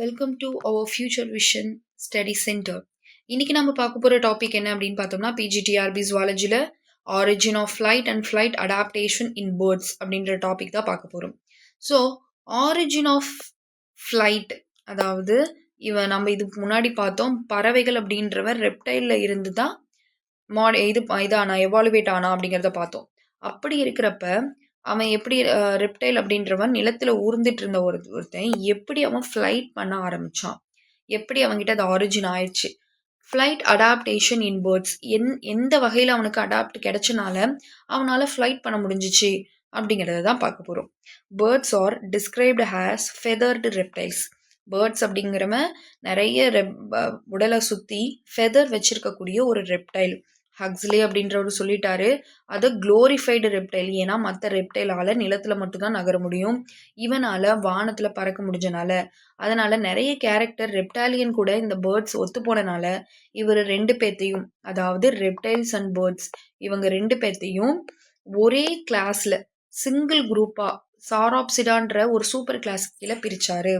Welcome to our future vision study centre இன்னைக்கு நம்ம பார்க்க போகிற டாபிக் என்ன அப்படின்னு பார்த்தோம்னா PGTRB ஜுவாலஜியில் origin of flight and flight adaptation in birds அப்படின்ற டாபிக் தான் பார்க்க போகிறோம் ஸோ ஆரிஜின் ஆஃப் ஃப்ளைட் அதாவது இவன் நம்ம இதுக்கு முன்னாடி பார்த்தோம் பறவைகள் அப்படின்றவர் ரெப்டைலில் இருந்து தான் மாட் இது இதானா எவாலுவேட் ஆனா அப்படிங்கிறத பார்த்தோம் அப்படி இருக்கிறப்ப அவன் எப்படி ரெப்டைல் அப்படின்றவன் நிலத்தில் ஊர்ந்துட்டு இருந்த ஒரு ஒருத்தன் எப்படி அவன் ஃப்ளைட் பண்ண ஆரம்பித்தான் எப்படி அவன்கிட்ட அது ஆரிஜின் ஆயிடுச்சு ஃப்ளைட் அடாப்டேஷன் இன் பேர்ட்ஸ் என் எந்த வகையில் அவனுக்கு அடாப்ட் கிடைச்சனால அவனால் ஃப்ளைட் பண்ண முடிஞ்சிச்சு அப்படிங்கிறத தான் பார்க்க போகிறோம் birds are described as feathered reptiles birds அப்படிங்கிறவன் நிறைய ரெப் உடலை சுற்றி ஃபெதர் வச்சிருக்கக்கூடிய ஒரு ரெப்டைல் ஹக்ஸ்லே அப்படின்றவர் சொல்லிட்டாரு அது குளோரிஃபைடு ரெப்டைல் ஏன்னா மற்ற ரெப்டைலால் நிலத்தில் மட்டும்தான் நகர முடியும் இவனால் வானத்தில் பறக்க முடிஞ்சனால அதனால் நிறைய கேரக்டர் ரெப்டாலியன் கூட இந்த பேர்ட்ஸ் ஒத்து போனனால இவர் ரெண்டு பேர்த்தையும் அதாவது ரெப்டைல்ஸ் அண்ட் பேர்ட்ஸ் இவங்க ரெண்டு பேர்த்தையும் ஒரே கிளாஸில் சிங்கிள் குரூப்பாக சாராப்சிடான்ற ஒரு சூப்பர் கிளாஸ் கீழே பிரித்தாரு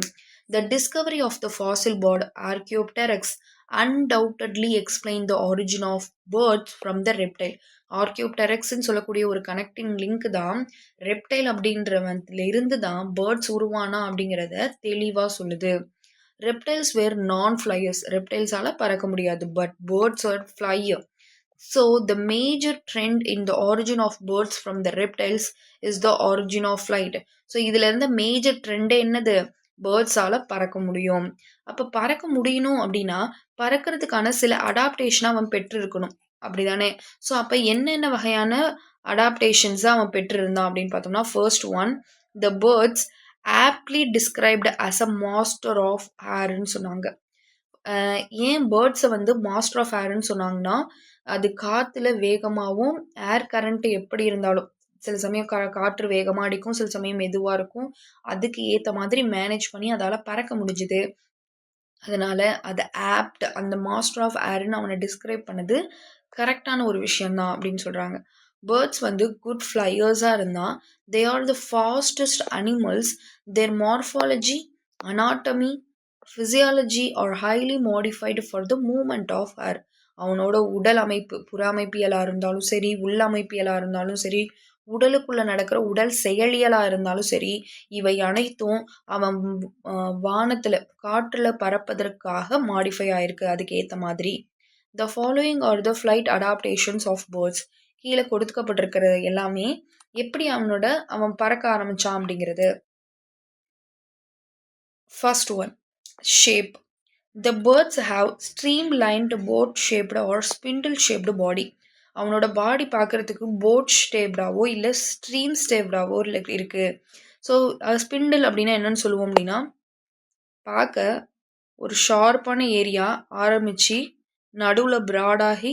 the discovery of the fossil bird Archaeopteryx undoubtedly explain the origin of birds from the reptile ஆர்கியூப்டெரக்ஸ்ன்னு சொல்லக்கூடிய ஒரு கனெக்டிங் லிங்க் தான் ரெப்டைல் அப்படின்றவந்திலிருந்து தான் பேர்ட்ஸ் உருவானா அப்படிங்கிறத தெளிவாக சொல்லுது ரெப்டைல்ஸ் வேர் நான் ஃப்ளையர்ஸ் ரெப்டைல்ஸால் பறக்க முடியாது but birds are flyer so the major trend in the origin of birds from the reptiles is the origin of flight so இதுலேருந்து மேஜர் ட்ரெண்டே என்னது பேர்ட்ஸால பறக்க முடியும் அப்ப பறக்க முடியணும் அப்படின்னா பறக்கிறதுக்கான சில அடாப்டேஷன் அவன் பெற்றிருக்கணும் அப்படிதானே ஸோ அப்ப என்னென்ன வகையான அடாப்டேஷன்ஸ் அவன் பெற்றிருந்தான் அப்படின்னு பார்த்தோம்னா first one the birds aptly described as a master of ஹேர்ன்னு சொன்னாங்க ஏன் பேர்ட்ஸை வந்து மாஸ்டர் ஆஃப் ஏர்ன்னு சொன்னாங்கன்னா அது காற்றுல வேகமாகவும் ஏர் கரண்ட்டு எப்படி இருந்தாலும் சில சமயம் கா காற்று வேகமாக அடிக்கும் சில சமயம் மெதுவாக இருக்கும் அதுக்கு ஏற்ற மாதிரி மேனேஜ் பண்ணி அதால் பறக்க முடிஞ்சுது அதனால் அது ஆப்ட் அந்த மாஸ்டர் ஆஃப் ஏர்னு அவனை டிஸ்கிரைப் பண்ணது கரெக்டான ஒரு விஷயம்தான் அப்படின்னு சொல்கிறாங்க பேர்ட்ஸ் வந்து குட் ஃப்ளையர்ஸாக இருந்தால் they are the fastest animals their morphology anatomy physiology are highly modified for the movement of air அவனோட உடல் அமைப்பு புற அமைப்பியலாக இருந்தாலும் சரி உள்ளமைப்பியலாக இருந்தாலும் சரி உடலுக்குள்ளே நடக்கிற உடல் செயலியலாக இருந்தாலும் சரி இவை அனைத்தும் அவன் வானத்தில் காற்றில் பறப்பதற்காக மாடிஃபை ஆயிருக்கு அதுக்கு ஏற்ற மாதிரி the following are the flight adaptations of birds கீழே கொடுக்கப்பட்டிருக்கிறது எல்லாமே எப்படி அவனோட அவன் பறக்க ஆரம்பித்தான் அப்படிங்கிறது first one shape the birds have streamlined boat shaped or spindle shaped body அவனோட பாடி பார்க்குறதுக்கு போட் ஸ்டேப்டாவோ இல்லை ஸ்ட்ரீம் ஸ்டேப்டாவோ இருக்குது ஸோ ஸ்பிண்டில் அப்படின்னா என்னென்னு சொல்லுவோம் அப்படின்னா பார்க்க ஒரு ஷார்ப்பான ஏரியா ஆரம்பித்து நடுவில் ப்ராடாகி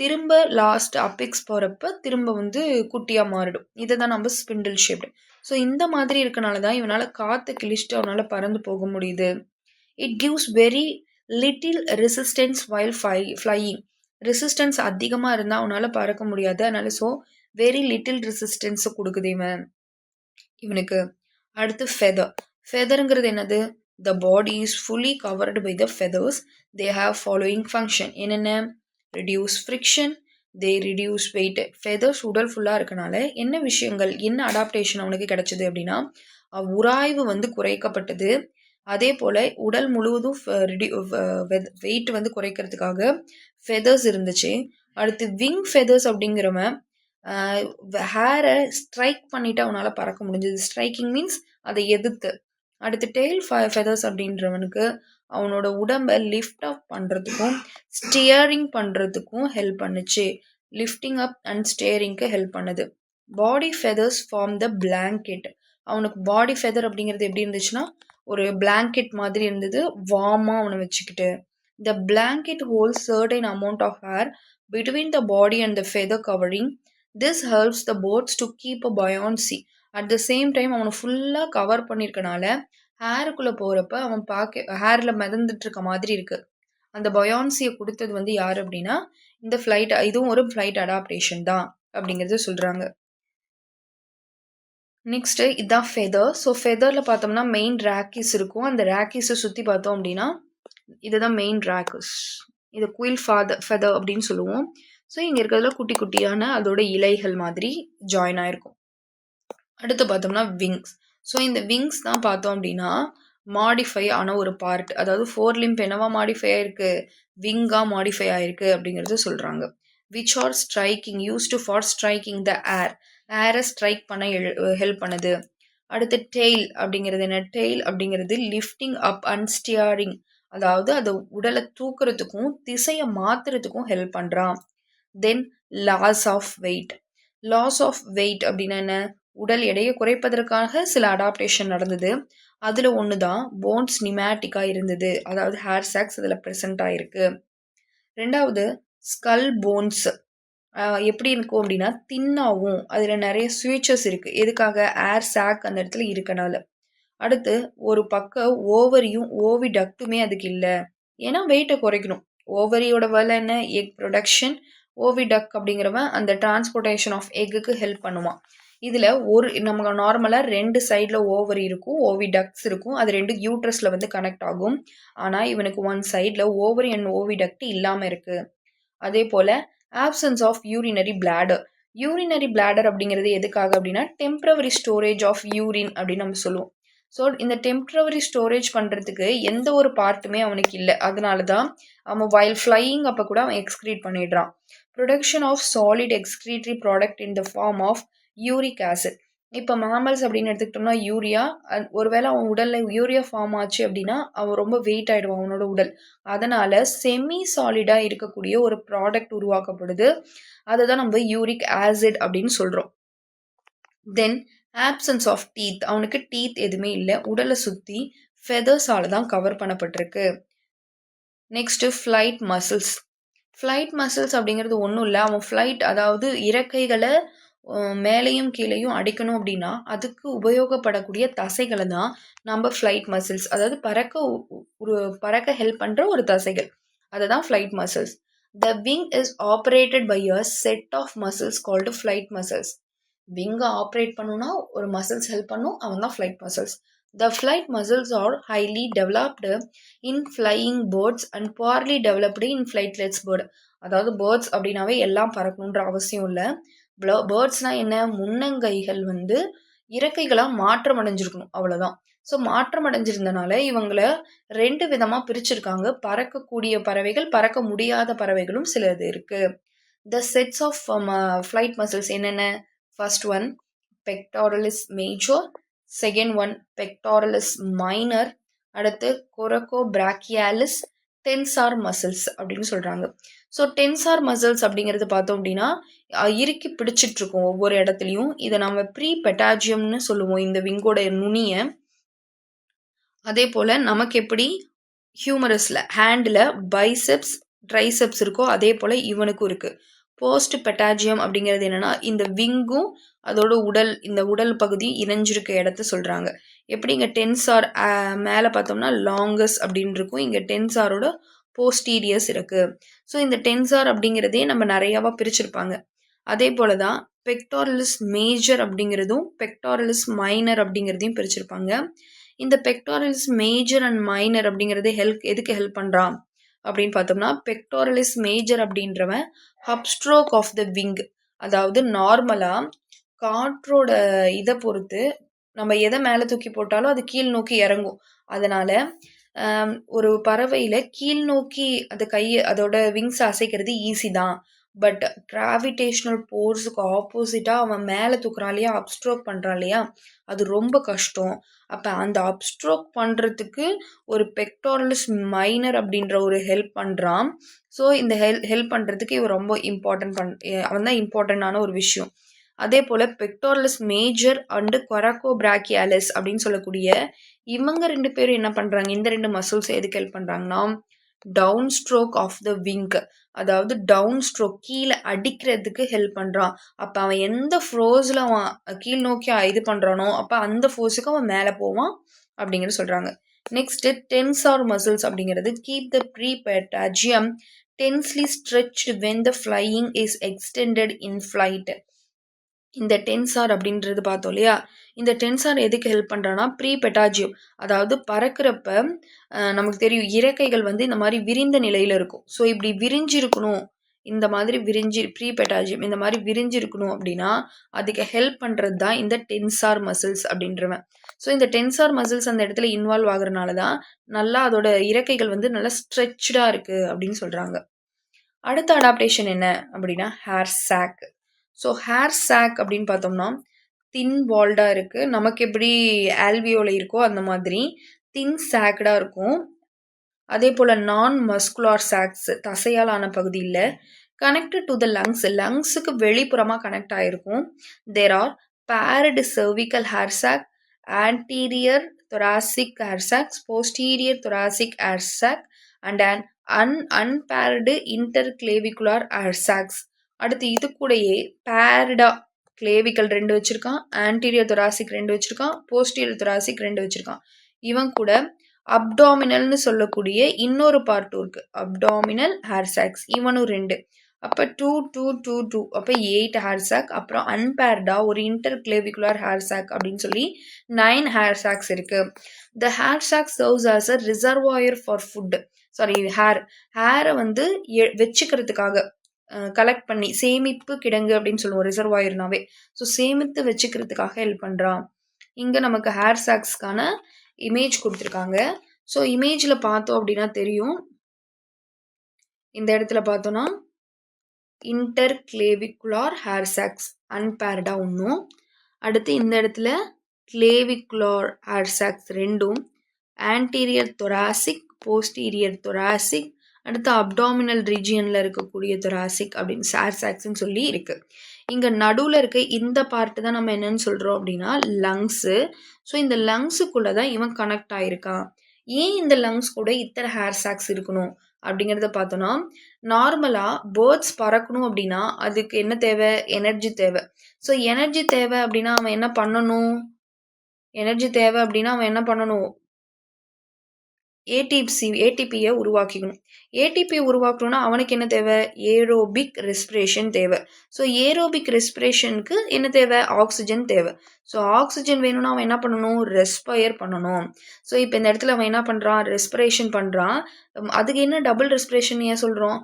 திரும்ப லாஸ்ட் அப்பிக்ஸ் போகிறப்ப திரும்ப வந்து குட்டியாக மாறிடும் இதை தான் நம்ம ஸ்பிண்டில் ஷேப்டு ஸோ இந்த மாதிரி இருக்கனால தான் இவனால் காற்று கிழிச்சிட்டு அவனால் பறந்து போக முடியுது it gives very little resistance while fly flying resistance அதிகமாக இருந்தால் அவனால் பறக்க முடியாது அதனால ஸோ வெரி லிட்டில் ரெசிஸ்டன்ஸு கொடுக்குது இவன் இவனுக்கு அடுத்து ஃபெதர் ஃபெதருங்கிறது என்னது the body is fully covered by the feathers they have following function என்னென்ன reduce friction they reduce weight feathers உடல் ஃபுல்லாக இருக்கனால என்ன விஷயங்கள் என்ன அடாப்டேஷன் அவனுக்கு கிடச்சிது அப்படின்னா உராய்வு வந்து குறைக்கப்பட்டது அதே போல் உடல் முழுவதும் வெயிட் வந்து குறைக்கிறதுக்காக ஃபெதர்ஸ் இருந்துச்சு அடுத்து விங் ஃபெதர்ஸ் அப்படிங்கிறவன் ஹேரை ஸ்ட்ரைக் பண்ணிவிட்டு அவனால் பறக்க முடிஞ்சது ஸ்ட்ரைக்கிங் மீன்ஸ் அதை எதிர்த்து அடுத்து டெய்ல் ஃபெதர்ஸ் அப்படின்றவனுக்கு அவனோட உடம்பை லிஃப்ட் அப் பண்ணுறதுக்கும் ஸ்டியரிங் பண்ணுறதுக்கும் ஹெல்ப் பண்ணுச்சு லிஃப்டிங் அப் அண்ட் ஸ்டியரிங்க்கு ஹெல்ப் பண்ணுது body feathers form the blanket அவனுக்கு பாடி ஃபெதர் அப்படிங்கிறது எப்படி இருந்துச்சுன்னா ஒரு பிளாங்கெட் மாதிரி இருந்தது வார்மாக அவனை வச்சுக்கிட்டு the blanket hold certain amount of air between the body and the feather covering this helps the birds to keep a buoyancy at the same time அவனை ஃபுல்லாக கவர் பண்ணியிருக்கனால ஹேருக்குள்ளே போகிறப்ப அவன் பார்க்க ஹேரில் மிதந்துட்டு இருக்க மாதிரி இருக்குது அந்த பயான்சியை கொடுத்தது வந்து யார் அப்படின்னா இந்த ஃப்ளைட் இதுவும் ஒரு ஃப்ளைட் அடாப்டேஷன் தான் அப்படிங்கிறத சொல்கிறாங்க நெக்ஸ்ட்டு இதுதான் ஃபெதர் ஸோ ஃபெதரில் பார்த்தோம்னா மெயின் ரேக்கிஸ் இருக்கும் அந்த ராக்கிஸை சுற்றி பார்த்தோம் அப்படின்னா இதுதான் மெயின் ரேக்கிஸ் இது குயில் ஃபாதர் ஃபெதர் அப்படின்னு சொல்லுவோம் ஸோ இங்கே இருக்கிறதுல குட்டி குட்டியான அதோட இலைகள் மாதிரி ஜாயின் ஆகிருக்கும் அடுத்து பார்த்தோம்னா விங்ஸ் ஸோ இந்த விங்ஸ் தான் பார்த்தோம் அப்படின்னா மாடிஃபை ஆன ஒரு பார்ட் அதாவது ஃபோர் லிம்ப் என்னவா மாடிஃபை ஆயிருக்கு விங்காக மாடிஃபை ஆயிருக்கு அப்படிங்கிறத சொல்கிறாங்க which are striking use to for striking the air ஏரை ஸ்ட்ரைக் பண்ண ஹெல்ப் பண்ணுது அடுத்து டெய்ல் அப்படிங்கிறது என்ன டெய்ல் அப்படிங்கிறது லிஃப்டிங் அப் அண்ட் ஸ்டியரிங் அதாவது அது உடலை தூக்குறதுக்கும் திசையை மாத்துறதுக்கும் ஹெல்ப் பண்ணுறான் then loss of weight loss of weight அப்படின்னா என்ன உடல் எடையை குறைப்பதற்காக சில அடாப்டேஷன் நடந்தது அதில் ஒன்று தான் போன்ஸ் நிமேட்டிக்காக இருந்தது அதாவது ஹேர் சாக்ஸ் அதில் ப்ரெசென்ட் ஆகிருக்கு ரெண்டாவது ஸ்கல் போன்ஸ் எப்படி இருக்கும் அப்படின்னா தின்னாகும் அதில் நிறைய ஸ்விட்சஸ் இருக்குது எதுக்காக ஏர் சாக் அந்த இடத்துல இருக்கனால அடுத்து ஒரு பக்கம் ஓவரியும் ஓவி டக்ட்டுமே அதுக்கு இல்லை ஏன்னா வெயிட்டை குறைக்கணும் ஓவரியோட வேலை என்ன எக் ப்ரொடக்ஷன் ஓவி டக் அப்படிங்கிறவன் அந்த டிரான்ஸ்போர்ட்டேஷன் ஆஃப் எக்குக்கு ஹெல்ப் பண்ணுவான் இதில் ஒரு நம்ம நார்மலாக ரெண்டு சைடில் ஓவர் இருக்கும் ஓவி டக்ஸ் இருக்கும் அது ரெண்டு யூட்ரஸில் வந்து கனெக்ட் ஆகும் ஆனால் இவனுக்கு ஒன் சைடில் ஓவர் அண்ட் ஓவி டக்ட் இல்லாமல் இருக்குது அதே போல் absence of urinary bladder urinary bladder அப்படிங்கிறது எதுக்காக அப்படின்னா டெம்ப்ரவரி ஸ்டோரேஜ் ஆஃப் யூரின் அப்படின்னு நம்ம சொல்லுவோம் ஸோ இந்த டெம்ப்ரவரி ஸ்டோரேஜ் பண்ணுறதுக்கு எந்த ஒரு பார்ட்டுமே அவனுக்கு இல்லை அதனால தான் அவன் வைல் ஃப்ளையிங் அப்போ கூட அவன் எக்ஸ்கிரீட் பண்ணிடுறான் production of solid excretory product in the form of uric acid இப்போ மாமல்ஸ் அப்படின்னு எடுத்துக்கிட்டோம்னா யூரியா ஒருவேளை அவன் உடலில் யூரியா ஃபார்ம் ஆச்சு அப்படின்னா அவன் ரொம்ப வெயிட் ஆகிடுவான் அவனோட உடல் அதனால் செமி சாலிடாக இருக்கக்கூடிய ஒரு ப்ராடக்ட் உருவாக்கப்படுது அதை தான் நம்ம யூரிக் ஆசிட் அப்படின்னு சொல்கிறோம் தென் ஆப்சன்ஸ் ஆஃப் டீத் அவனுக்கு டீத் எதுவுமே இல்லை உடலை சுற்றி ஃபெதர்ஸால் தான் கவர் பண்ணப்பட்டிருக்கு next flight muscles flight muscles அப்படிங்கிறது ஒன்றும் இல்லை அவன் ஃப்ளைட் அதாவது இறக்கைகளை மேலேயும் கீழேயும் அடிக்கணும் அப்படின்னா அதுக்கு உபயோகப்படக்கூடிய தசைகளை தான் நம்ம ஃப்ளைட் மசில்ஸ் அதாவது பறக்க ஒரு பறக்க ஹெல்ப் பண்ணுற ஒரு தசைகள் அதை தான் flight muscles the wing is operated by a set of muscles called flight muscles விங்கை operate பண்ணுன்னா ஒரு மசில்ஸ் ஹெல்ப் பண்ணும் அவன் தான் flight muscles the flight muscles are highly developed in flying birds and poorly developed in flightless bird அதாவது birds அப்படின்னாவே எல்லாம் பறக்கணுன்ற அவசியம் இல்லை ப்ளோ பேர்ட்ஸ்னால் என்ன முன்னங்கைகள் வந்து இறக்கைகளாக மாற்றம் அடைஞ்சிருக்கணும் அவ்வளோதான் ஸோ மாற்றம் அடைஞ்சிருந்தனால இவங்களை ரெண்டு விதமாக பிரிச்சிருக்காங்க பறக்கக்கூடிய பறவைகள் பறக்க முடியாத பறவைகளும் சிலது இருக்குது the sets of flight muscles என்னென்ன first one pectoralis major second one pectoralis minor அடுத்து கொரக்கோ பிராக்கியாலிஸ் டென்சார் மசில்ஸ் அப்படின்னு சொல்கிறாங்க ஸோ டென்சார் மசில்ஸ் அப்படிங்கிறது பார்த்தோம் அப்படின்னா இறுக்கி பிடிச்சிட்ருக்கும் ஒவ்வொரு இடத்துலையும் இதை நம்ம ப்ரீ பெட்டாஜியம்னு சொல்லுவோம் இந்த விங்கோட நுனியை அதே போல் நமக்கு எப்படி ஹியூமரஸில் ஹேண்டில் பைசெப்ஸ் ட்ரைசெப்ஸ் இருக்கோ அதே போல் இவனுக்கும் இருக்குது போஸ்ட் பெட்டாஜியம் அப்படிங்கிறது என்னென்னா இந்த விங்கும் அதோட உடல் இந்த உடல் பகுதி இணைஞ்சிருக்க இடத்த சொல்கிறாங்க எப்படி இங்கே டென்சார் மேலே பார்த்தோம்னா லாங்கஸ் அப்படின்னு இருக்கும் இங்கே டென்சாரோட போஸ்டீரியஸ் இருக்குது ஸோ இந்த டென்சார் அப்படிங்கிறதே நம்ம நிறையாவா பிரிச்சிருப்பாங்க அதே போல தான் பெக்டாரலிஸ் மேஜர் அப்படிங்கிறதும் பெக்டாரலிஸ் மைனர் அப்படிங்கிறதையும் பிரிச்சிருப்பாங்க இந்த பெக்டாரலிஸ் மேஜர் அண்ட் மைனர் அப்படிங்கிறது ஹெல்ப் எதுக்கு ஹெல்ப் பண்ணுறான் அப்படின்னு பார்த்தோம்னா பெக்டோரலிஸ் மேஜர் அப்படின்றவன் ஹப்ஸ்ட்ரோக் ஆஃப் த விங் அதாவது நார்மலாக காற்றோட இதை பொறுத்து நம்ம எதை மேலே தூக்கி போட்டாலும் அது கீழ் நோக்கி இறங்கும் அதனால் ஒரு பறவையில் கீழ் நோக்கி அது கையை அதோட விங்ஸ் அசைக்கிறது ஈஸி தான் பட் கிராவிடேஷ்னல் போர்ஸுக்கு ஆப்போசிட்டாக அவன் மேலே தூக்குறான் இல்லையா அப்ஸ்ட்ரோக் பண்ணுறான் இல்லையா அது ரொம்ப கஷ்டம் அப்போ அந்த அப்ஸ்ட்ரோக் பண்ணுறதுக்கு ஒரு பெக்டோரலிஸ் மைனர் அப்படின்ற ஒரு ஹெல்ப் பண்ணுறான் ஸோ இந்த ஹெல் ஹெல்ப் பண்ணுறதுக்கு இவர் ரொம்ப இம்பார்ட்டன்ட் பண் அவன் தான் இம்பார்ட்டண்ட்டான ஒரு விஷயம் அதே போல் pectoralis major and coracobrachialis அப்படின்னு சொல்லக்கூடிய இவங்க ரெண்டு பேரும் என்ன பண்ணுறாங்க இந்த ரெண்டு மசில்ஸ் எதுக்கு ஹெல்ப் பண்ணுறாங்கன்னா down stroke of the wing அதாவது டவுன் ஸ்ட்ரோக் கீழே அடிக்கிறதுக்கு ஹெல்ப் பண்ணுறான் அப்போ அவன் எந்த ஃப்ரோஸில் அவன் கீழ் நோக்கி இது பண்ணுறானோ அப்போ அந்த ஃபோர்ஸுக்கு அவன் மேலே போவான் அப்படிங்கிறது சொல்கிறாங்க நெக்ஸ்ட்டு டென்சார் மசில்ஸ் அப்படிங்கிறது keep the pre patagium tensely stretch when the flying is extended in flight இந்த டென்சார் அப்படின்றது பார்த்தோம் இல்லையா இந்த டென்சார் எதுக்கு ஹெல்ப் பண்ணுறோன்னா ப்ரீ பெட்டாஜியம் அதாவது பறக்கிறப்ப நமக்கு தெரியும் இறக்கைகள் வந்து இந்த மாதிரி விரிந்த நிலையில் இருக்கும் ஸோ இப்படி விரிஞ்சிருக்கணும் இந்த மாதிரி விரிஞ்சி ப்ரீ பெட்டாஜியம் இந்த மாதிரி விரிஞ்சிருக்கணும் அப்படின்னா அதுக்கு ஹெல்ப் பண்ணுறது தான் இந்த டென்சார் மசில்ஸ் அப்படின்றவன் ஸோ இந்த டென்சார் மசில்ஸ் அந்த இடத்துல இன்வால்வ் ஆகுறனால தான் நல்லா அதோட இறக்கைகள் வந்து நல்லா ஸ்ட்ரெச்சாக இருக்குது அப்படின்னு சொல்கிறாங்க அடுத்த அடாப்டேஷன் என்ன அப்படின்னா air sac so air sac அப்படின்னு பார்த்தோம்னா தின் வால்டாக இருக்குது நமக்கு எப்படி ஆல்வியோவில் இருக்கோ அந்த மாதிரி தின் சாக்டாக இருக்கும் அதே போல் நான் மஸ்குலார் சாக்ஸ் தசையால் ஆன பகுதியில் கனெக்டட் டு த லங்ஸ் லங்ஸுக்கு வெளிப்புறமாக கனெக்ட் ஆகிருக்கும் there are paired cervical air sac anterior thoracic air sacs posterior thoracic air sac and and un unpaired interclavicular air sacs அடுத்து இது கூடயே பேரடா கிளேவிக்கல் ரெண்டு வச்சுருக்கான் ஆன்டீரியர் தொராசிக் ரெண்டு வச்சுருக்கான் போஸ்டீரியர் தொராசிக் ரெண்டு வச்சுருக்கான் இவன் கூட அப்டாமினல்னு சொல்லக்கூடிய இன்னொரு பார்ட்டும் இருக்குது அப்டாமினல் ஹேர் சாக்ஸ் இவனும் ரெண்டு அப்போ டூ டூ டூ டூ அப்போ எயிட் ஹேர் சாக் அப்புறம் அன்பேர்டா ஒரு இன்டர் கிளேவிகுலர் ஹேர் சாக் அப்படின்னு சொல்லி நைன் ஹேர் சாக்ஸ் இருக்குது the air sac serves as a reservoir for food sorry air ஹேரை வந்து எ வச்சுக்கிறதுக்காக கலெக்ட் பண்ணி சேமிப்பு கிடங்கு அப்படின்னு சொல்லுவோம் ரிசர்வாயர்னாவே ஸோ சேமித்து வச்சுக்கிறதுக்காக ஹெல்ப் பண்ணுறான் இங்கே நமக்கு ஹேர் சாக்ஸ்க்கான இமேஜ் கொடுத்துருக்காங்க ஸோ இமேஜில் பார்த்தோம் அப்படின்னா தெரியும் இந்த இடத்துல பார்த்தோன்னா இன்டர் கிளேவிகுலார் ஹேர் சாக்ஸ் அன்பேர்டாக ஒன்றும் அடுத்து இந்த இடத்துல கிளேவிகுலார் ஹேர் சாக்ஸ் ரெண்டும் ஆன்டீரியர் தொராசிக் போஸ்டீரியர் தொராசிக் அடுத்து அப்டாமினல் ரீஜியனில் இருக்கக்கூடிய தொராசிக் அப்படின்னு சார் சாக்ஸ்ன்னு சொல்லி இருக்குது இங்கே நடுவில் இருக்க இந்த பார்ட்டு தான் நம்ம என்னன்னு சொல்கிறோம் அப்படின்னா லங்ஸு ஸோ இந்த லங்ஸுக்குள்ளே தான் இவன் கனெக்ட் ஆகிருக்கான் ஏன் இந்த லங்ஸ் கூட இத்தனை ஹேர் சாக்ஸ் இருக்கணும் அப்படிங்கிறத பார்த்தோன்னா நார்மலாக பேர்ட்ஸ் பறக்கணும் அப்படின்னா அதுக்கு என்ன தேவை எனர்ஜி தேவை ஸோ எனர்ஜி தேவை அப்படின்னா அவன் என்ன பண்ணணும் எனர்ஜி தேவை அப்படின்னா அவன் என்ன பண்ணணும் ஏடிசி ஏடிபியை உருவாக்கிக்கணும் ஏடிபி உருவாக்கணும்னா அவனுக்கு என்ன தேவை ஏரோபிக் ரெஸ்பிரேஷன் தேவை ஸோ ஏரோபிக் ரெஸ்பிரேஷனுக்கு என்ன தேவை ஆக்சிஜன் தேவை ஸோ ஆக்சிஜன் வேணும்னா அவன் என்ன பண்ணணும் ரெஸ்பயர் பண்ணணும் ஸோ இப்போ இந்த இடத்துல அவன் என்ன பண்ணுறான் ரெஸ்பிரேஷன் பண்ணுறான் அதுக்கு என்ன டபுள் ரெஸ்பிரேஷன் ஏன் சொல்கிறோம்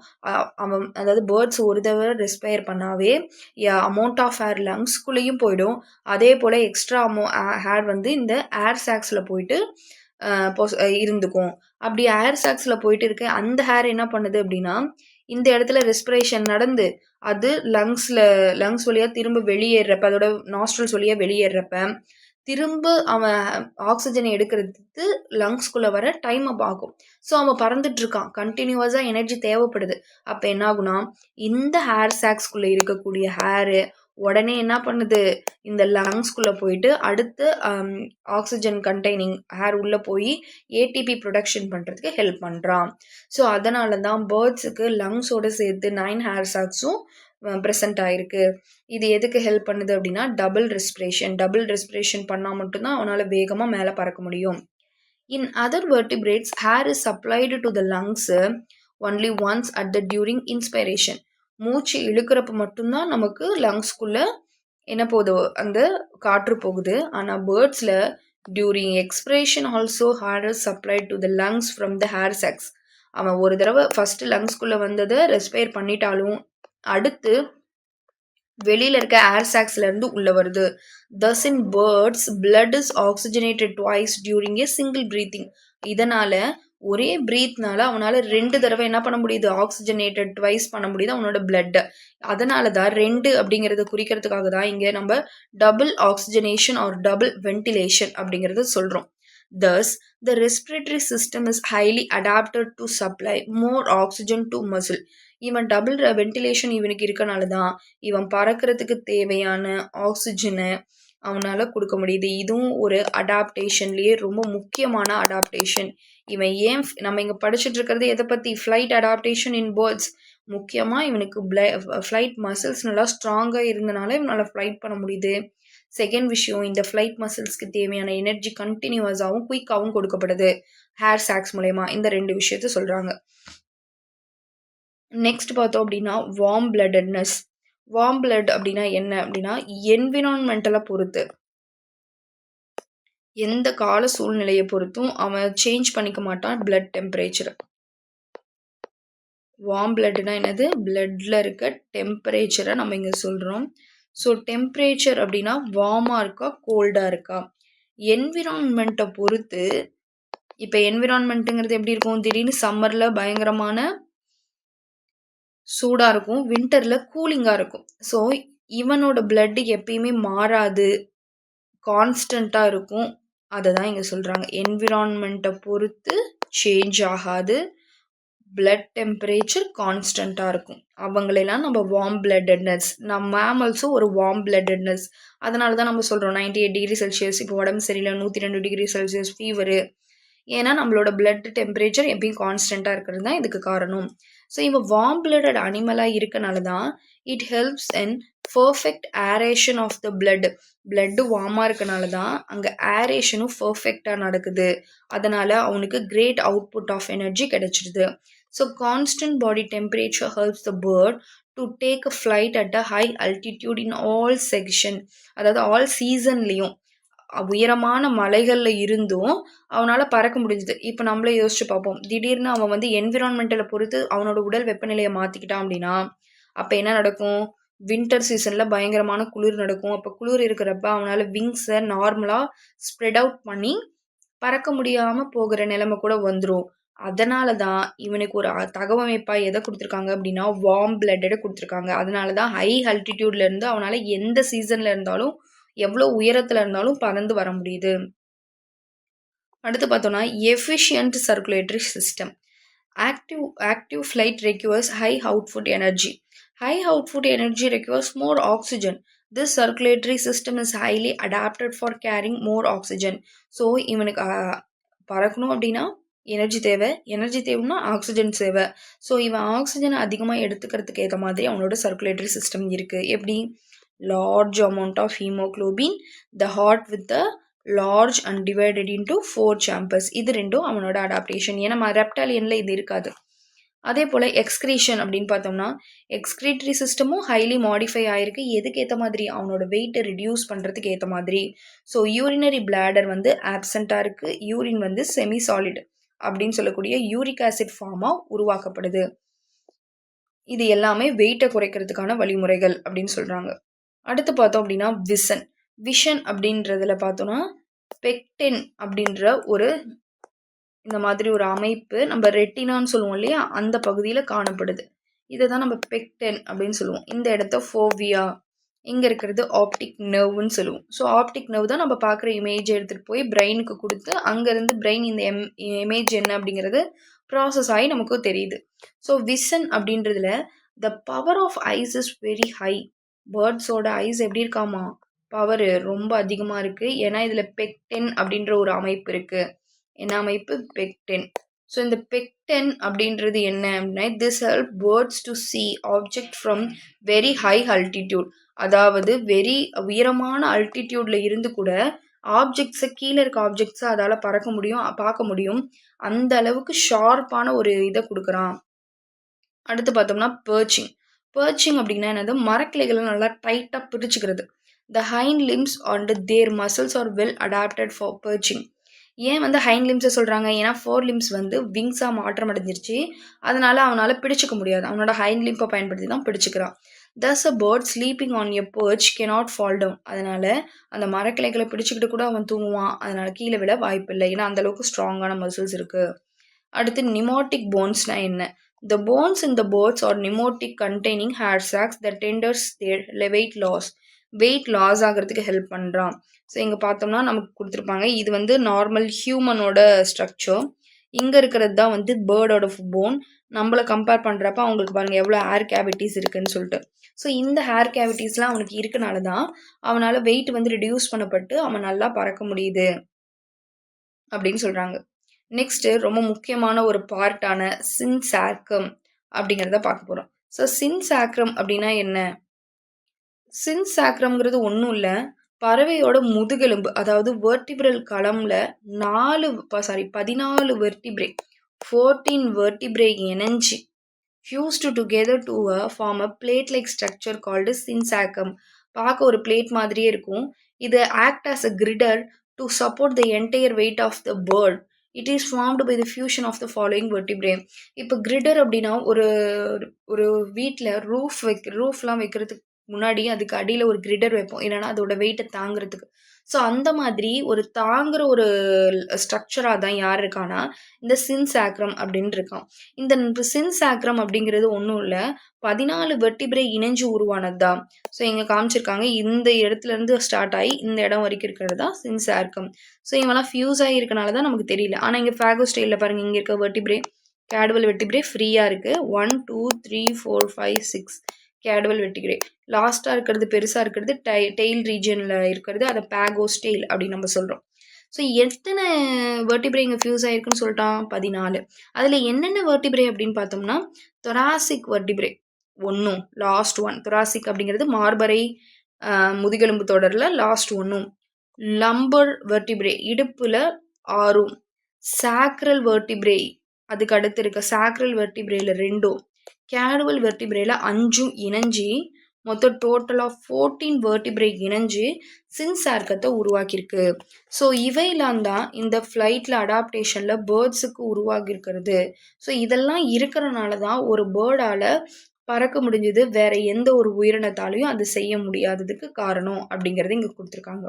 அவன் அதாவது பேர்ட்ஸ் ஒரு தடவை ரெஸ்பயர் பண்ணாவே அமௌண்ட் ஆஃப் ஏர் லங்ஸ்குள்ளேயும் போயிடும் அதே போல் எக்ஸ்ட்ரா அமௌ ஹேர் வந்து இந்த ஏர் சாக்ஸில் போயிட்டு பொஸ் இருந்துக்கும் அப்படி ஹேர் சாக்ஸில் போயிட்டு இருக்க அந்த ஹேர் என்ன பண்ணுது அப்படின்னா இந்த இடத்துல ரெஸ்பிரேஷன் நடந்து அது லங்ஸில் லங்ஸ் வழியாக திரும்ப வெளியேறப்ப அதோட நாஸ்ட்ரல்ஸ் வழியாக வெளியேறப்ப திரும்ப அவன் ஆக்சிஜனை எடுக்கிறதுக்கு லங்ஸ்குள்ளே வர டைம் அப் ஆகும் ஸோ அவன் பறந்துட்டு இருக்கான் கண்டினியூவஸாக எனர்ஜி தேவைப்படுது அப்போ என்ன ஆகுனா இந்த ஹேர் சாக்ஸ்குள்ளே இருக்கக்கூடிய ஹேரு உடனே என்ன பண்ணுது இந்த லங்ஸ்குள்ளே போயிட்டு அடுத்து ஆக்சிஜன் um, கண்டெய்னிங் ஹேர் உள்ளே போய் ஏடிபி ப்ரொடக்ஷன் பண்ணுறதுக்கு ஹெல்ப் பண்ணுறான் ஸோ அதனால தான் பேர்ட்ஸுக்கு லங்ஸோடு சேர்த்து நைன் ஹேர் சாக்ஸும் ப்ரெசென்ட் ஆகிருக்கு இது எதுக்கு ஹெல்ப் பண்ணுது அப்படின்னா டபுள் ரெஸ்பிரேஷன் டபுள் ரெஸ்பிரேஷன் பண்ணால் மட்டும்தான் அவனால் வேகமாக மேலே பறக்க முடியும் in other vertebrates air is supplied to the lungs only once at the during inspiration மூச்சு இழுக்கிறப்ப மட்டும்தான் நமக்கு லங்ஸ்குள்ளே என்ன போகுது அந்த காற்று போகுது ஆனால் பேர்ட்ஸில் during expiration also air is supply to the lungs from the air sacs அவன் ஒரு தடவை ஃபஸ்ட்டு லங்ஸ்குள்ளே வந்ததை ரெஸ்பயர் பண்ணிட்டாலும் அடுத்து வெளியில் இருக்க ஏர் சாக்ஸ்லேருந்து உள்ளே வருது thus in birds blood is oxygenated twice during a single breathing இதனால் ஒரே ப்ரீத்னால அவனால் ரெண்டு தடவை என்ன பண்ண முடியுது ஆக்சிஜனேட்டட் ட்வைஸ் பண்ண முடியுது அவனோட பிளட்டை அதனால தான் ரெண்டு அப்படிங்கிறத குறிக்கிறதுக்காக தான் இங்கே நம்ம double oxygenation or double ventilation அப்படிங்கறத சொல்கிறோம் Thus, the respiratory system is highly adapted to supply more oxygen to muscle. இவன் டபுள் வென்டிலேஷன் இவனுக்கு இருக்கனால தான் இவன் பறக்கிறதுக்கு தேவையான ஆக்சிஜனை அவனால் கொடுக்க முடியுது இதுவும் ஒரு அடாப்டேஷன்லேயே ரொம்ப முக்கியமான அடாப்டேஷன் இவன் ஏன் நம்ம இங்கே படிச்சுட்டு இருக்கிறது எதை பற்றி ஃப்ளைட் அடாப்டேஷன் இன் பேர்ட்ஸ் முக்கியமாக இவனுக்கு பிள ஃப்ளைட் மசில்ஸ் நல்லா ஸ்ட்ராங்காக இருந்தனால இவனால் ஃப்ளைட் பண்ண முடியுது செகண்ட் விஷயம் இந்த ஃப்ளைட் மசில்ஸ்க்கு தேவையான எனர்ஜி கண்டினியூவஸாகவும் குயிக்காகவும் கொடுக்கப்படுது ஹேர் சாக்ஸ் மூலயமா இந்த ரெண்டு விஷயத்த சொல்கிறாங்க நெக்ஸ்ட் பார்த்தோம் அப்படின்னா வார்ம் பிளட்னஸ் வார்ம் பிளட் அப்படின்னா என்ன அப்படின்னா என்விரான்மெண்டலை பொறுத்து எந்த கால சூழ்நிலையை பொறுத்தும் அவன் சேஞ்ச் பண்ணிக்க மாட்டான் பிளட் டெம்பரேச்சரை வார்ம் பிளட்னா என்னது பிளட்டில் இருக்க டெம்பரேச்சரை நம்ம இங்கே சொல்கிறோம் ஸோ டெம்பரேச்சர் அப்படின்னா வார்மாக இருக்கா கோல்டாக இருக்கா என்விரான்மெண்ட்டை பொறுத்து இப்போ என்விரான்மெண்ட்டுங்கிறது எப்படி இருக்கும் திடீர்னு சம்மரில் பயங்கரமான சூடாக இருக்கும் வின்டரில் கூலிங்காக இருக்கும் ஸோ இவனோட பிளட்டு எப்பயுமே மாறாது கான்ஸ்டண்ட்டாக இருக்கும் அதை தான் இங்கே சொல்கிறாங்க என்விரான்மெண்ட்டை பொறுத்து சேஞ்ச் ஆகாது பிளட் டெம்பரேச்சர் கான்ஸ்டண்ட்டாக இருக்கும் அவங்களெல்லாம் நம்ம வார்ம் பிளட்டட்னஸ் நம்ம மேமல்ஸும் ஒரு வார்ம் பிளட்டட்னஸ் அதனால தான் நம்ம சொல்கிறோம் நைன்டி எயிட் டிகிரி செல்சியஸ் இப்போ உடம்பு சரியில்லை நூற்றி ரெண்டு டிகிரி செல்சியஸ் ஃபீவரு ஏன்னா நம்மளோட பிளட் டெம்பரேச்சர் எப்பயும் கான்ஸ்டண்ட்டாக இருக்கிறது தான் இதுக்கு காரணம் ஸோ இவன் வார்ம் பிளட்டட் அனிமலாக இருக்கனால தான் it helps and perfect aeration of the blood blood வார்மாக இருக்கனால தான் அங்கே ஏரேஷனும் பெர்ஃபெக்டாக நடக்குது அதனால் அவனுக்கு great output of energy கிடைச்சிடுது so constant body temperature helps the bird to take a flight at a high altitude in all section அதாவது all சீசன்லேயும் உயரமான மலைகளில் இருந்தும் அவனால் பறக்க முடிஞ்சுது இப்போ நம்மளே யோசிச்சு பார்ப்போம் திடீர்னு அவன் வந்து என்விரான்மெண்ட்டில் பொறுத்து அவனோட உடல் வெப்பநிலையை மாற்றிக்கிட்டான் அப்படின்னா அப்போ என்ன நடக்கும் வின்டர் சீசனில் பயங்கரமான குளிர் நடக்கும் அப்போ குளிர் இருக்கிறப்ப அவனால் விங்ஸை நார்மலாக ஸ்ப்ரெட் அவுட் பண்ணி பறக்க முடியாமல் போகிற நிலைமை கூட வந்துடும் அதனால தான் இவனுக்கு ஒரு தகவமைப்பாக எதை கொடுத்துருக்காங்க அப்படின்னா வார்ம் பிளட்டடை கொடுத்துருக்காங்க அதனால தான் ஹை அல்டிடியூட்ல இருந்து அவனால் எந்த சீசனில் இருந்தாலும் எவ்வளோ உயரத்தில் இருந்தாலும் பறந்து வர முடியுது அடுத்து பார்த்தோன்னா efficient circulatory system active active flight requires high output energy High output energy requires more oxygen. This circulatory system is highly adapted for carrying more oxygen. So இவனுக்கு பறக்கணும் அப்படின்னா எனர்ஜி தேவை எனர்ஜி தேவைன்னா ஆக்சிஜன் தேவை ஸோ இவன் ஆக்சிஜனை அதிகமாக எடுத்துக்கிறதுக்கு ஏற்ற மாதிரி அவனோட சர்க்குலேட்டரி சிஸ்டம் இருக்குது எப்படி large amount of haemoglobin the heart with the large and divided into four chambers இது ரெண்டும் அவனோட அடாப்டேஷன் ஏன்னா ரெப்டாலியனில் இது இருக்காது அதே போல் எக்ஸ்க்ரீஷன் அப்படின்னு பார்த்தோம்னா எக்ஸ்க்ரீட்ரி சிஸ்டமும் ஹைலி மாடிஃபை ஆயிருக்கு எதுக்கு ஏற்ற மாதிரி அவனோட வெயிட்டை ரிடியூஸ் பண்ணுறதுக்கு ஏற்ற மாதிரி ஸோ யூரினரி பிளாடர் வந்து ஆப்சண்ட்டாக இருக்குது யூரின் வந்து செமி சாலிட் அப்படின்னு சொல்லக்கூடிய யூரிக் ஆசிட் ஃபார்மாக உருவாக்கப்படுது இது எல்லாமே வெயிட்டை குறைக்கிறதுக்கான வழிமுறைகள் அப்படின்னு சொல்கிறாங்க அடுத்து பார்த்தோம் அப்படின்னா விசன் விஷன் அப்படின்றதுல பார்த்தோம்னா பெக்டென் அப்படின்ற ஒரு இந்த மாதிரி ஒரு அமைப்பு நம்ம ரெட்டினான்னு சொல்லுவோம் இல்லையா அந்த பகுதியில் காணப்படுது இதை தான் நம்ம பெக்டென் அப்படின்னு சொல்லுவோம் இந்த இடத்த ஃபோவியா இங்கே இருக்கிறது ஆப்டிக் நர்வ்னு சொல்லுவோம் ஸோ ஆப்டிக் நர்வ் தான் நம்ம பார்க்குற இமேஜை எடுத்துகிட்டு போய் பிரெயினுக்கு கொடுத்து அங்கேருந்து பிரெயின் இந்த எம் இமேஜ் என்ன அப்படிங்கிறது ப்ராசஸ் ஆகி நமக்கு தெரியுது ஸோ விசன் அப்படின்றதுல the power of eyes is very high பேர்ட்ஸோட eyes எப்படி இருக்காமா பவர் ரொம்ப அதிகமாக இருக்குது ஏன்னா இதில் பெக்டென் அப்படின்ற ஒரு அமைப்பு இருக்குது என் அமைப்பு பெக்டென் ஸோ இந்த பெக்டென் அப்படின்றது என்ன அப்படின்னா this help birds to see object from very high altitude அதாவது வெரி உயரமான அல்டிடியூடில் இருந்து கூட ஆப்ஜெக்ட்ஸை கீழே இருக்க ஆப்ஜெக்ட்ஸை அதால் பறக்க முடியும் பார்க்க முடியும் அந்த அளவுக்கு ஷார்ப்பான ஒரு இதை கொடுக்குறான் அடுத்து பார்த்தோம்னா பர்ச்சிங் பர்ச்சிங் அப்படின்னா என்னது மரக்கிளைகளை நல்லா டைட்டாக பிரிச்சுக்கிறது த ஹைன் limbs and their muscles are well adapted for perching ஏன் வந்து ஹைன் லிம்ப்ஸை சொல்கிறாங்க ஏன்னா ஃபோர் லிம்ஸ் வந்து விங்ஸாக மாற்றம் அடைஞ்சிருச்சு அதனால் அவனால் பிடிச்சிக்க முடியாது அவனோட ஹைன் லிம்பை பயன்படுத்தி தான் பிடிச்சிக்கிறான் thus a bird sleeping on a perch cannot fall down அதனால் அந்த மரக்கிளைகளை பிடிச்சிக்கிட்டு கூட அவன் தூங்குவான் அதனால் கீழே விட வாய்ப்பு இல்லை ஏன்னா அந்தளவுக்கு ஸ்ட்ராங்கான மசில்ஸ் இருக்குது அடுத்து நிமோட்டிக் போன்ஸ்னால் என்ன the bones in the birds are pneumatic containing air sacs the tenders their weight loss weight loss ஆகிறதுக்கு ஹெல்ப் பண்ணுறான் ஸோ இங்கே பார்த்தோம்னா நமக்கு கொடுத்துருப்பாங்க இது வந்து நார்மல் ஹியூமனோட ஸ்ட்ரக்சர் இங்கே இருக்கிறது தான் வந்து பேர்டோட போன் நம்மளை கம்பேர் பண்ணுறப்ப அவங்களுக்கு பாருங்கள் எவ்வளோ ஹேர் கேவிட்டிஸ் இருக்குதுன்னு சொல்லிட்டு ஸோ இந்த ஹேர் கேவிட்டிஸ்லாம் அவனுக்கு இருக்கனால தான் அவனால் வெயிட் வந்து ரிடியூஸ் பண்ணப்பட்டு அவன் நல்லா பறக்க முடியுது அப்படின்னு சொல்கிறாங்க நெக்ஸ்ட்டு ரொம்ப முக்கியமான ஒரு பார்ட்டான சின் சாக்கம் அப்படிங்கிறத பார்க்க போகிறோம் ஸோ சின் சாக்ரம் அப்படின்னா என்ன சின் சாக்ரம்ங்கிறது ஒன்றும் இல்லை பறவையோட முதுகெலும்பு அதாவது வேர்டிபிரல் களமில் நாலு சாரி பதினாலு break fourteen break இணைஞ்சி fused together to a form a plate like structure called synsacrum பார்க்க ஒரு பிளேட் மாதிரியே இருக்கும் இது act as a girder to support the entire weight of the bird it is formed by the fusion of the following vertebrae இப்போ girder அப்படின்னா ஒரு ஒரு வீட்டில் ரூஃப் வைக்க ரூஃப்லாம் வைக்கிறதுக்கு முன்னாடி அதுக்கு அடியில் ஒரு கிரிடர் வைப்போம் என்னென்னா அதோட வெயிட்டை தாங்கிறதுக்கு ஸோ அந்த மாதிரி ஒரு தாங்குற ஒரு ஸ்ட்ரக்சராக தான் யார் இருக்கான்னா இந்த சின் சாக்ரம் அப்படின்னு இருக்கான் இந்த சின் சாக்ரம் அப்படிங்கிறது ஒன்றும் இல்லை பதினாலு வெட்டிபிரை இணைஞ்சு உருவானது தான் ஸோ இங்கே காமிச்சிருக்காங்க இந்த இடத்துலேருந்து ஸ்டார்ட் ஆகி இந்த இடம் வரைக்கும் இருக்கிறது தான் சின் சாக்ரம் ஸோ இவங்கெல்லாம் ஃபியூஸ் ஆகி இருக்கனால தான் நமக்கு தெரியல ஆனால் இங்கே ஃபேகோ ஸ்டைலில் பாருங்கள் இங்கே இருக்க வெட்டிபிரே கேடுவல் வெட்டிபிரே ஃப்ரீயாக இருக்குது one two three four five six caudal வெட்டிக்கிடே லாஸ்ட்டாக இருக்கிறது பெருசாக இருக்கிறது டை டெய்ல் ரீஜனில் இருக்கிறது அதை பேகோஸ் ஸ்டெயில் அப்படின்னு நம்ம சொல்கிறோம் ஸோ எத்தனை வேர்டிபிரை இங்கே ஃபியூஸ் ஆகிருக்குன்னு சொல்லிட்டான் பதினாலு அதில் என்னென்ன வேர்டிபிரை அப்படின்னு பார்த்தோம்னா தொராசிக் வேர்டிபிரை ஒன்றும் லாஸ்ட் ஒன் தொராசிக் அப்படிங்கிறது மார்பரை முதுகெலும்பு தொடரில் லாஸ்ட் ஒன்றும் லம்பர் வெர்டிபிரே இடுப்பில் ஆறும் சாக்ரல் வெர்டிபிரே அதுக்கு அடுத்து இருக்க சாக்ரல் வெர்டிபிரேல ரெண்டும் கேனுவல் வெர்டிபிரேல அஞ்சும் இணைஞ்சி மொத்தம் டோட்டலாக ஃபோர்டீன் வேர்டிபிரே இணைஞ்சு சின்சார்க்கத்தை உருவாக்கியிருக்கு ஸோ இவையெல்லாம் தான் இந்த ஃப்ளைட்டில் அடாப்டேஷனில் பேர்ட்ஸுக்கு உருவாகியிருக்கிறது ஸோ இதெல்லாம் இருக்கிறனால தான் ஒரு பேர்டால் பறக்க முடிஞ்சது வேற எந்த ஒரு உயிரினத்தாலையும் அது செய்ய முடியாததுக்கு காரணம் அப்படிங்கிறது இங்கே கொடுத்துருக்காங்க